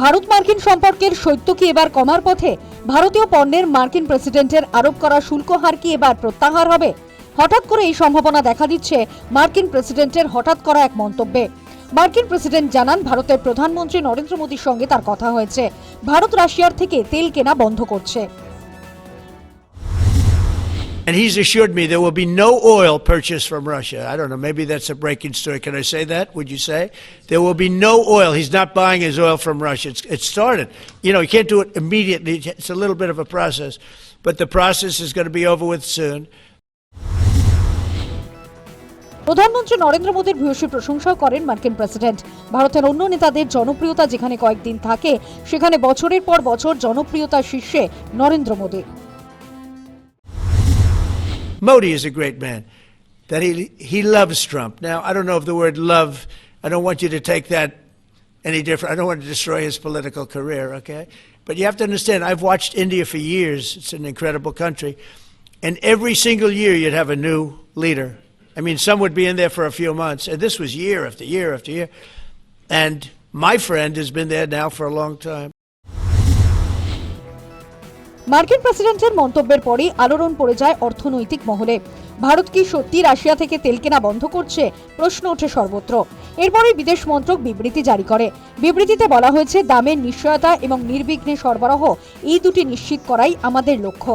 ভারত মার্কিন সম্পর্কের সত্য কি এবার কমার পথে? ভারতীয় পণ্যের মার্কিন প্রেসিডেন্টের আরোপ করা শুল্ক হার কি এবার প্রত্যাহার হবে? হঠাৎ করে এই সম্ভাবনা দেখা দিচ্ছে মার্কিন প্রেসিডেন্টের হঠাৎ করা এক মন্তব্যে। মার্কিন প্রেসিডেন্ট জানান, ভারতের প্রধানমন্ত্রী নরেন্দ্র মোদীর সঙ্গে তার কথা হয়েছে। ভারত রাশিয়ার থেকে তেল কেনা বন্ধ করছে। And he's assured me there will be no oil purchased from Russia. I don't know, maybe that's a breaking story. Can I say that? Would you say? There will be no oil. He's not buying his oil from Russia. It's, it started. You know, you can't do it immediately. It's a little bit of a process. But the process is going to be over with soon. প্রধানমন্ত্রী নরেন্দ্র মোদীর ভূয়সী প্রশংসাও করেন মার্কিন president ভারতের অন্য নেতাদের জনপ্রিয়তা যেখানে কয়েকদিন থাকে সেখানে বছরের পর বছর জনপ্রিয়তার শীর্ষে Narendra Modi Modi is a great man. That he he loves Trump. Now I don't know if the word love. I don't want you to take that any different. I don't want to destroy his political career. Okay, but you have to understand. I've watched India for years. It's an incredible country, and every single year you'd have a new leader. I mean, some would be in there for a few months, and this was year after year after year. And my friend has been there now for a long time. মার্কিন প্রেসিডেন্টের মন্তব্যের পরই আলোড়ন পড়ে যায় অর্থনৈতিক মহলে। ভারত কি সত্যি রাশিয়া থেকে তেল কেনা বন্ধ করছে? প্রশ্ন ওঠে সর্বত্র। এরপরই বিদেশ মন্ত্রক বিবৃতি জারি করে। বিবৃতিতে বলা হয়েছে, দামের নিশ্চয়তা এবং নির্বিঘ্নে সরবরাহ এই দুটি নিশ্চিত করাই আমাদের লক্ষ্য।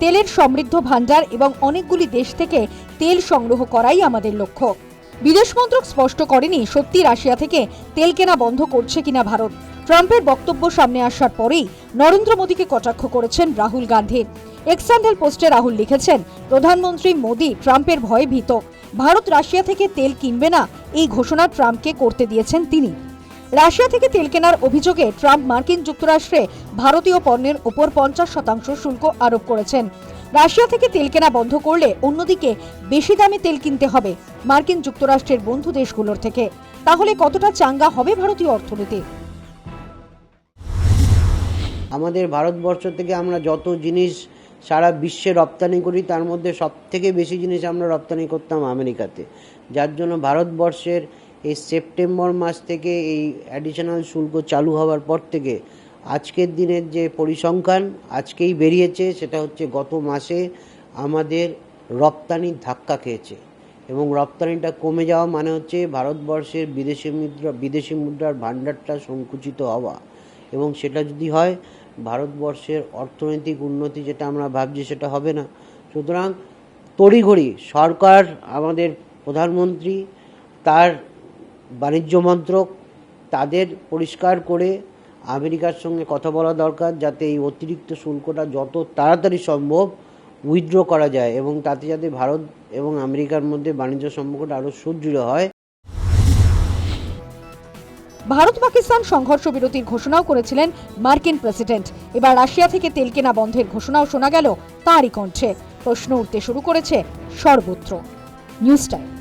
তেলের সমৃদ্ধ ভাণ্ডার এবং অনেকগুলি দেশ থেকে তেল সংগ্রহ করাই আমাদের লক্ষ্য। বিদেশ মন্ত্রক স্পষ্ট করেনি সত্যি রাশিয়া থেকে তেল কেনা বন্ধ করছে কিনা ভারত। ট্রাম্পের বক্তব্য সামনে আসার পরেই নরেন্দ্র মোদীকে কটাক্ষ করেছেন রাহুল গান্ধী। এক্সান্ডেল পোস্টে রাহুল লিখেছেন, প্রধানমন্ত্রী মোদী ট্রাম্পের ভয়ে ভীত। ভারত রাশিয়া থেকে তেল কিনবে না, এই ঘোষণা ট্রাম্পকে করতে দিয়েছেন তিনি। রাশিয়া থেকে তেল কেনার অভিযোগে ট্রাম্প মার্কিন যুক্তরাষ্ট্রে ভারতীয় পণ্যের ওপর পঞ্চাশ শতাংশ শুল্ক আরোপ করেছেন। রাশিয়া থেকে তেল কেনা বন্ধ করলে অন্যদিকে বেশি দামে তেল কিনতে হবে মার্কিন যুক্তরাষ্ট্রের বন্ধু দেশগুলোর থেকে। তাহলে কতটা চাঙ্গা হবে ভারতীয় অর্থনীতি? আমাদের ভারতবর্ষ থেকে আমরা যত জিনিস সারা বিশ্বে রপ্তানি করি, তার মধ্যে সব থেকে বেশি জিনিস আমরা রপ্তানি করতাম আমেরিকাতে। যার জন্য ভারতবর্ষের এই সেপ্টেম্বর মাস থেকে এই অ্যাডিশনাল শুল্ক চালু হওয়ার পর থেকে আজকের দিনের যে পরিসংখ্যান আজকেই বেরিয়েছে, সেটা হচ্ছে গত মাসে আমাদের রপ্তানি ধাক্কা খেয়েছে। এবং রপ্তানিটা কমে যাওয়া মানে হচ্ছে ভারতবর্ষের বিদেশি মুদ্রা, বিদেশি মুদ্রার ভাণ্ডারটা সংকুচিত হওয়া। এবং সেটা যদি হয় ভারতবর্ষের অর্থনৈতিক উন্নতি যেটা আমরা ভাবছি সেটা হবে না। সুতরাং তড়িঘড়ি সরকার, আমাদের প্রধানমন্ত্রী, তার বাণিজ্য মন্ত্রক, তাদের পরিষ্কার করে আমেরিকার সঙ্গে কথা বলা দরকার যাতে এই অতিরিক্ত শুল্কটা যত তাড়াতাড়ি সম্ভব উইথড্র করা যায় এবং তাতে যাতে ভারত এবং আমেরিকার মধ্যে বাণিজ্য সম্পর্কটা আরও সুদৃঢ় হয়। ভারত পাকিস্তান সংঘর্ষ বিরতির ঘোষণাও করেছিলেন মার্কিন প্রেসিডেন্ট। এবার রাশিয়া থেকে তেল কেনা বন্ধের ঘোষণাও শোনা গেল তারই কণ্ঠে। প্রশ্ন উঠতে শুরু করেছে সর্বত্র। News time.